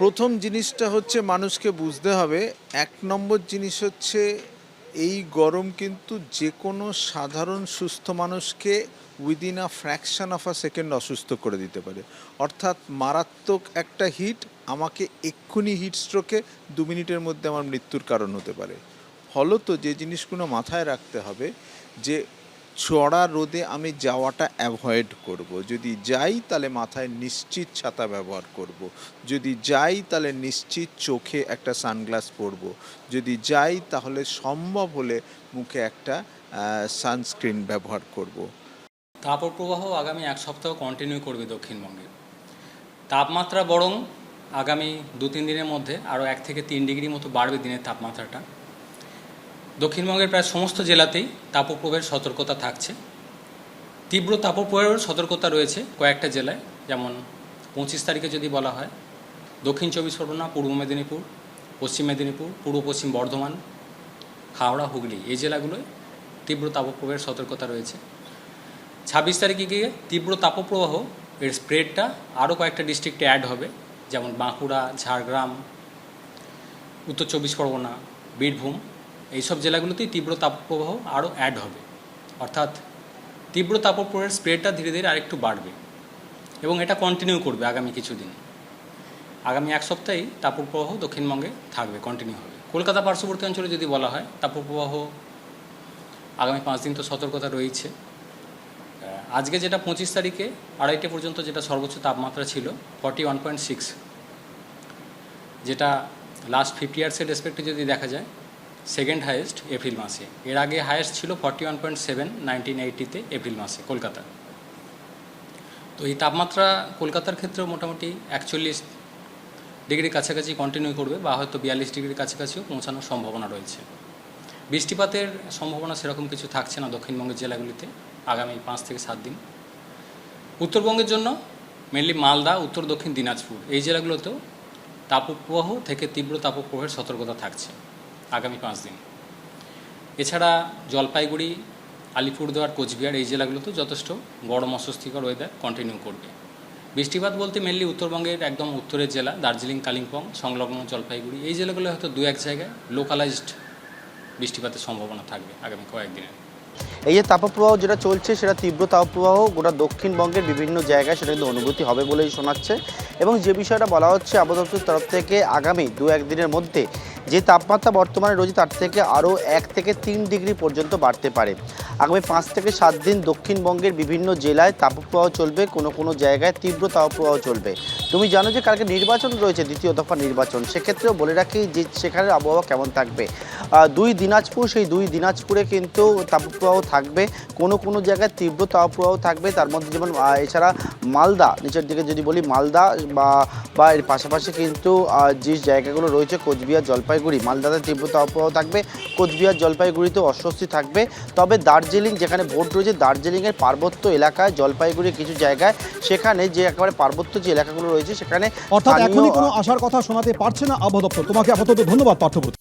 প্রথম জিনিসটা হচ্ছে মানুষকে বুঝতে হবে, এক নম্বর জিনিস হচ্ছে এই গরম কিন্তু যে কোনো সাধারণ সুস্থ মানুষকে within a fraction of a second অসুস্থ করে দিতে পারে। অর্থাৎ মারাত্মক একটা হিট আমাকে এক্ষুনি হিট স্ট্রোকে দু মিনিটের মধ্যে আমার মৃত্যুর কারণ হতে পারে। ফলত যে জিনিসগুলো মাথায় রাখতে হবে যে চড়া রোদে আমি যাওয়াটা অ্যাভয়েড করব। যদি যাই তাহলে মাথায় নিশ্চিত ছাতা ব্যবহার করব। যদি যাই তাহলে নিশ্চিত চোখে একটা সানগ্লাস পরব যদি যাই তাহলে সম্ভব হলে মুখে একটা সানস্ক্রিন ব্যবহার করব। তাপপ্রবাহ আগামী এক সপ্তাহ কন্টিনিউ করবে দক্ষিণবঙ্গে তাপমাত্রা বরং আগামী দু তিন দিনের মধ্যে আরও এক থেকে তিন ডিগ্রি মতো বাড়বে দিনের তাপমাত্রাটা দক্ষিণবঙ্গের প্রায় সমস্ত জেলাতেই তাপপ্রবাহের সতর্কতা থাকছে। তীব্র তাপপ্রবাহের সতর্কতা রয়েছে কয়েকটা জেলায়, যেমন পঁচিশ তারিখে যদি বলা হয়, দক্ষিণ চব্বিশ পরগনা, পূর্ব মেদিনীপুর, পশ্চিম মেদিনীপুর, পূর্ব পশ্চিম বর্ধমান, হাওড়া, হুগলি, এই জেলাগুলোয় তীব্র তাপপ্রবাহের সতর্কতা রয়েছে। ছাব্বিশ তারিখে গিয়ে তীব্র তাপপ্রবাহ এর স্প্রেডটা আরও কয়েকটা ডিস্ট্রিক্টে অ্যাড হবে, যেমন বাঁকুড়া, ঝাড়গ্রাম, উত্তর চব্বিশ পরগনা, বীরভূম এইসব জেলাগুলোতেই তীব্র তাপপ্রবাহ আরও অ্যাড হবে। অর্থাৎ তীব্র তাপপ্রবাহের স্প্রেডটা ধীরে ধীরে আরেকটু বাড়বে এবং এটা কন্টিনিউ করবে আগামী কিছুদিন। আগামী এক সপ্তাহেই তাপপ্রবাহ দক্ষিণবঙ্গে থাকবে কন্টিনিউ হবে। কলকাতা পার্শ্ববর্তী অঞ্চলে যদি বলা হয়, তাপপ্রবাহ আগামী পাঁচ দিন তো সতর্কতা রয়েছে। আজকে যেটা পঁচিশ তারিখে আড়াইটে পর্যন্ত যেটা সর্বোচ্চ তাপমাত্রা ছিল ফর্টি ওয়ান পয়েন্ট সিক্স যেটা লাস্ট ফিফটি ইয়ার্সের রেসপেক্টে যদি দেখা যায় সেকেন্ড হাইয়েস্ট এপ্রিল মাসে। এর আগে হাইয়েস্ট ছিল forty one point seven nineteen এইটিতে April মাসে, কলকাতা। তো এই তাপমাত্রা কলকাতার ক্ষেত্রেও মোটামুটি একচল্লিশ ডিগ্রির কাছাকাছি কন্টিনিউ করবে বা হয়তো বিয়াল্লিশ ডিগ্রির কাছাকাছিও পৌঁছানোর সম্ভাবনা রয়েছে। বৃষ্টিপাতের সম্ভাবনা সেরকম কিছু থাকছে না দক্ষিণবঙ্গের জেলাগুলিতে আগামী পাঁচ থেকে সাত দিন। উত্তরবঙ্গের জন্য মেনলি মালদা, উত্তর দক্ষিণ দিনাজপুর, এই জেলাগুলোতেও তাপপ্রবাহ থেকে তীব্র তাপপ্রবাহের সতর্কতা থাকছে। আগামী পাঁচ দিন। এছাড়া জলপাইগুড়ি, আলিপুরদুয়ার, কোচবিহার এই জেলাগুলোতেও যথেষ্ট গরম, অস্বস্তিকর ওয়েদার কন্টিনিউ করবে। বৃষ্টিপাত বলতে মেনলি উত্তরবঙ্গের একদম উত্তরের জেলা, দার্জিলিং, কালিম্পং, সংলগ্ন জলপাইগুড়ি, এই জেলাগুলো হয়তো দু এক জায়গায় লোকালাইজড বৃষ্টিপাতের সম্ভাবনা থাকবে আগামী কয়েকদিনে এই যে তাপপ্রবাহ যেটা চলছে, সেটা তীব্র তাপপ্রবাহ গোটা দক্ষিণবঙ্গের বিভিন্ন জায়গায় সেটা কিন্তু অনুভূতি হবে বলেই শোনাচ্ছে। এবং যে বিষয়টা বলা হচ্ছে, আবহাওয়া তরফ থেকে আগামী দু একদিনের মধ্যে যে তাপমাত্রা বর্তমানে রয়েছে তার থেকে আরও এক থেকে তিন ডিগ্রি পর্যন্ত বাড়তে পারে। আগামী পাঁচ থেকে সাত দিন দক্ষিণবঙ্গের বিভিন্ন জেলায় তাপপ্রবাহ চলবে, কোনো কোনো জায়গায় তীব্র তাপপ্রবাহ চলবে। তুমি জানো যে কালকে নির্বাচন রয়েছে, দ্বিতীয় দফা নির্বাচন। সেক্ষেত্রেও বলে রাখি যে সেখানের আবহাওয়া কেমন থাকবে। দুই দিনাজপুর, সেই দুই দিনাজপুরে কিন্তু তাপপ্রবাহ থাকবে। কোনো কোনো জায়গায় তীব্র তাপপ্রবাহ থাকবে। তার মধ্যে যেমন এছাড়া মালদা, নিচের দিকে যদি বলি মালদা বা বা এর পাশাপাশি কিন্তু যে জায়গাগুলো রয়েছে কোচবিহার, জলপাইগুড়ি, মালদাতে তীব্র তাপপ্রবাহ থাকবে। কোচবিহার জলপাইগুড়িতে অস্বস্তি থাকবে। তবে দার্জিলিং, যেখানে ভোট রয়েছে, দার্জিলিংয়ের পার্বত্য এলাকায়, জলপাইগুড়ির কিছু জায়গায়, সেখানে যে একেবারে পার্বত্য যে এলাকাগুলো রয়েছে সেখানে অর্থাৎ এখনই কোনো আসার আশার কথা শোনাতে পারছে না আবহাওয়া দপ্তর। তোমাকে আপাতত ধন্যবাদ পার্থপ্রতিম